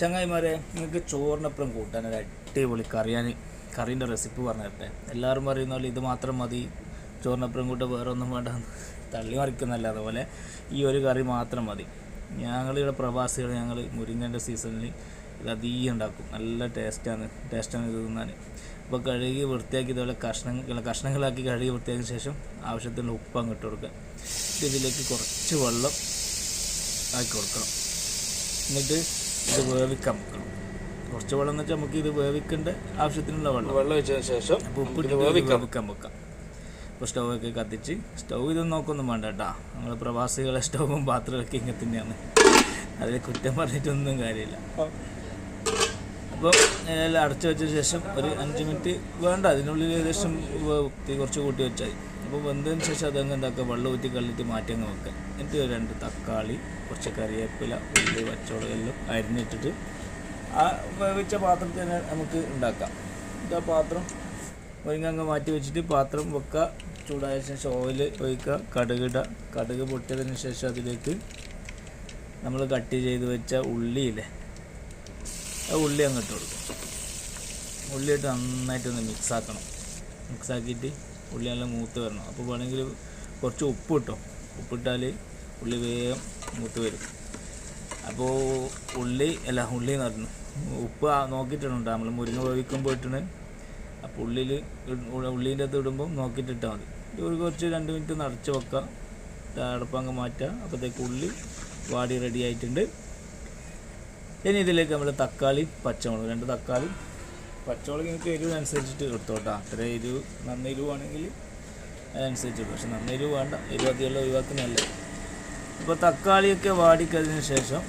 ചങ്ങായിമാരെ നിങ്ങൾക്ക് ചോറിനപ്പുറം കൂട്ടാൻ ഒരു അടിപൊളി കറിയാൻ കറീന്റെ റെസിപ്പി പറഞ്ഞു തരട്ടെ എല്ലാവരും പറയുന്ന പോലെ ഇത് മാത്രം മതി. ചോറിനപ്പുറം കൂട്ട വേറെ ഒന്നും വേണ്ട തള്ളി മറിക്കുന്നല്ല അതുപോലെ ഈ ഒരു കറി മാത്രം മതി. ഞങ്ങളിവിടെ പ്രവാസികൾ ഞങ്ങൾ മുരിങ്ങന്റെ സീസണിൽ ഇത് അധികം ഉണ്ടാക്കും. നല്ല ടേസ്റ്റാണ് ടേസ്റ്റാണ് ഇത് തിന്നാൻ. അപ്പോൾ കഴുകി വൃത്തിയാക്കി ഇതുപോലെ കഷ്ണങ്ങൾ കഷ്ണങ്ങളാക്കി കഴുകി വൃത്തിയാക്കിയ ശേഷം ആവശ്യത്തിന് ഉപ്പ് അങ്ങ് ഇട്ട് കൊടുക്കുക. ഇതിലേക്ക് കുറച്ച് വെള്ളം ആക്കി കൊടുക്കണം. എന്നിട്ട് ഇത് വേവിക്കാം. കുറച്ച് വെള്ളം എന്ന് വെച്ചാൽ നമുക്ക് ഇത് വേവിക്കേണ്ട ആവശ്യത്തിനുള്ള വെള്ളം. വെള്ളം വെച്ചതിന് ശേഷം അപ്പോൾ ഉപ്പിട്ട് വേവിക്കാൻ വെക്കാൻ വെക്കാം. അപ്പോൾ സ്റ്റൗവൊക്കെ കത്തിച്ച് സ്റ്റൗ ഇതൊന്നും നോക്കൊന്നും വേണ്ട കേട്ടോ. നമ്മൾ പ്രവാസികളെ സ്റ്റൗവും പാത്രമൊക്കെ ഇങ്ങനെ തന്നെയാണ്. അതിൽ കുറ്റം പറഞ്ഞിട്ടൊന്നും കാര്യമില്ല. അപ്പോൾ എല്ലാം അടച്ചു വെച്ച ശേഷം ഒരു അഞ്ച് മിനിറ്റ് വേണ്ട. അതിനുള്ളിൽ ഏകദേശം തീ കുറച്ച് കൂട്ടി വെച്ചാൽ അപ്പോൾ വെന്തതിന് ശേഷം അതങ്ങ് എന്താക്കുക? വെള്ളം ഊറ്റി കല്ലിട്ട് മാറ്റി അങ്ങ് വെക്കുക. എന്നിട്ട് രണ്ട് തക്കാളി കുറച്ച് കറിവേപ്പില ഉള്ളി പച്ചമുളക് എല്ലാം അരിഞ്ഞിട്ടിട്ട് ആ വേവിച്ച പാത്രത്തിൽ തന്നെ നമുക്ക് ഉണ്ടാക്കാം. ഇതാ പാത്രം മുരിങ്ങ അങ്ങ് മാറ്റി വെച്ചിട്ട് പാത്രം വെക്കുക. ചൂടായ ശേഷം ഓയിൽ ഒഴിക്കുക കടുകിടുക. കടുക് പൊട്ടിയതിന് ശേഷം അതിലേക്ക് നമ്മൾ കട്ട് ചെയ്ത് വെച്ച ഉള്ളിയില്ലേ ആ ഉള്ളി അങ്ങോട്ട് കൊടുക്കും ഉള്ളിയിട്ട് നന്നായിട്ടൊന്ന് മിക്സ് ആക്കണം. മിക്സ് ആക്കിയിട്ട് ഉള്ളി നല്ല മൂത്ത് വരണം. അപ്പോൾ വേണമെങ്കിൽ കുറച്ച് ഉപ്പ് കിട്ടും ഉപ്പിട്ടാൽ ഉള്ളി വേഗം മൂത്ത് വരും. അപ്പോൾ ഉള്ളി അല്ല ഉള്ളി നടന്നു ഉപ്പ് നോക്കിയിട്ടുണ്ട്. നമ്മൾ മുരിങ്ങ വേവിക്കുമ്പോൾ ഇട്ടിന് അപ്പോൾ ഉള്ളിൽ ഉള്ളീന്റെ അകത്ത് ഇടുമ്പോൾ നോക്കിയിട്ടിട്ടാൽ മതി. ഒരു കുറച്ച് രണ്ട് മിനിറ്റ് നിറച്ച് വെക്കുക അടപ്പങ്ങ് മാറ്റുക അപ്പോഴത്തേക്ക് ഉള്ളി വാടി റെഡി ആയിട്ടുണ്ട്. ഇനി ഇതിലേക്ക് നമ്മൾ തക്കാളി പച്ചമുളക് രണ്ട് തക്കാളി പച്ചമുളക് നിങ്ങൾക്ക് എരിവിനനുസരിച്ചിട്ട് എടുത്തോട്ടോ അത്ര എരിവ് നന്ന എരിവാണെങ്കിൽ അതനുസരിച്ച്. പക്ഷെ നന്ന എരിവ് വേണ്ട. എരിവ് അധികമുള്ള ഒഴിവാക്കുന്നതല്ല. ഇപ്പോൾ തക്കാളിയൊക്കെ വാടിക്കതിന് ശേഷം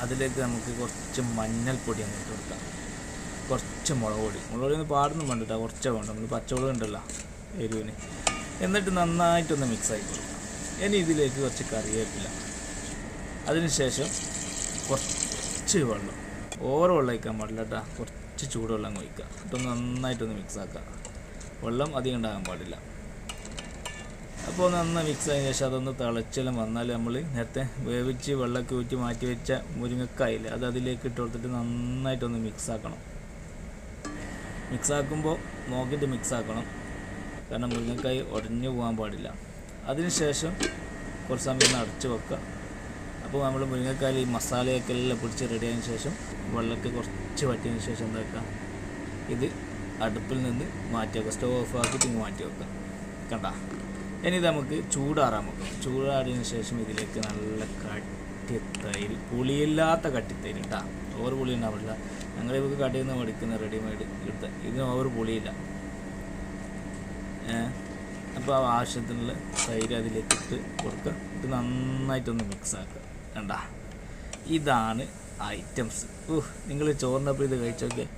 അതിലേക്ക് നമുക്ക് കുറച്ച് മഞ്ഞൾപ്പൊടി അങ്ങോട്ട് കൊടുക്കാം. കുറച്ച് മുളക് പൊടി. മുളക് പൊടി ഒന്ന് പാടുന്നു വേണ്ട കേട്ടോ. കുറച്ചേ വേണ്ട. നമ്മൾ പച്ചമുളക് ഉണ്ടല്ലോ എരിവിന്. എന്നിട്ട് നന്നായിട്ടൊന്ന് മിക്സ് ആക്കി കൊടുക്കാം. ഇനി ഇതിലേക്ക് കുറച്ച് കറിവേപ്പില. അതിനുശേഷം കുറച്ച് വെള്ളം. ഓവർ വെള്ളം വയ്ക്കാൻ പാടില്ല കേട്ടോ. കുറച്ച് ചൂടുവെള്ളം അങ്ങ് ഒഴിക്കുക എന്നിട്ടൊന്ന് നന്നായിട്ടൊന്ന് മിക്സാക്കുക വെള്ളം അധികം ഉണ്ടാകാൻ പാടില്ല. അപ്പോൾ നന്നായി മിക്സ് ആയതിനു ശേഷം അതൊന്ന് തിളച്ചെല്ലാം വന്നാൽ നമ്മൾ നേരത്തെ വേവിച്ച് വെള്ളമൊക്കെ ഊറ്റി മാറ്റി വെച്ച മുരിങ്ങക്കായില്ല അത് അതിലേക്ക് ഇട്ട് കൊടുത്തിട്ട് നന്നായിട്ടൊന്ന് മിക്സ് ആക്കണം. മിക്സ് നോക്കിയിട്ട് മിക്സ് ആക്കണം. കാരണം മുരിങ്ങക്കായി ഉടഞ്ഞു പോകാൻ പാടില്ല. അതിനുശേഷം കുറച്ച് സമയം ഒന്ന് അടച്ചു വെക്കുക. അപ്പോൾ നമ്മൾ മുരിങ്ങക്കാൽ ഈ മസാലയൊക്കെ എല്ലാം പിടിച്ച് റെഡി ആയതിനു ശേഷം വെള്ളമൊക്കെ കുറച്ച് വറ്റിയതിന് ശേഷം വെക്കാം ഇത് അടുപ്പിൽ നിന്ന് മാറ്റി വെക്കുക. സ്റ്റവ് ഓഫ് ആക്കി തിങ്ങി മാറ്റി വെക്കുക. കണ്ട? ഇനി ഇത് നമുക്ക് ചൂടാറാൻ വെക്കാം. ചൂടാറിയതിന് ശേഷം ഇതിലേക്ക് നല്ല കട്ടി തൈര് പുളിയില്ലാത്ത കട്ടി കേട്ടാ ഓവർ പുളി ഉണ്ടാവില്ല ഞങ്ങൾ ഇവർക്ക് കടയിൽ നിന്ന് മേടിക്കുന്ന റെഡിമെയ്ഡ് എടുത്ത ഇതിന് ഓവർ പുളിയില്ല. അപ്പോൾ ആവശ്യത്തിനുള്ള തൈര് അതിലേക്ക് ഇട്ട് കൊടുക്കുക ഇത് നന്നായിട്ടൊന്ന് മിക്സ് ആക്കുക കണ്ട? ഇതാണ് ഐറ്റംസ് ഓഹ് നിങ്ങൾ ചോറിനപ്പോൾ ഇത് കഴിച്ചൊക്കെ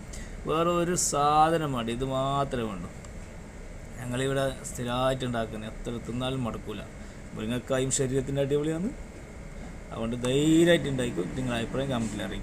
വേറെ ഒരു സാധനം വേണ്ട ഇത് മാത്രമേ വേണ്ടൂ. ഞങ്ങളിവിടെ സ്ഥിരമായിട്ട് ഉണ്ടാക്കുന്നത് എത്ര തിന്നാലും മടക്കൂല. മുരിങ്ങക്കായും ശരീരത്തിന്റെ അടിപൊളിയാണ്. അതുകൊണ്ട് ധൈര്യമായിട്ട് ഉണ്ടായിക്കും. നിങ്ങൾ അഭിപ്രായം കമന്റിൽ അറിയിക്കും.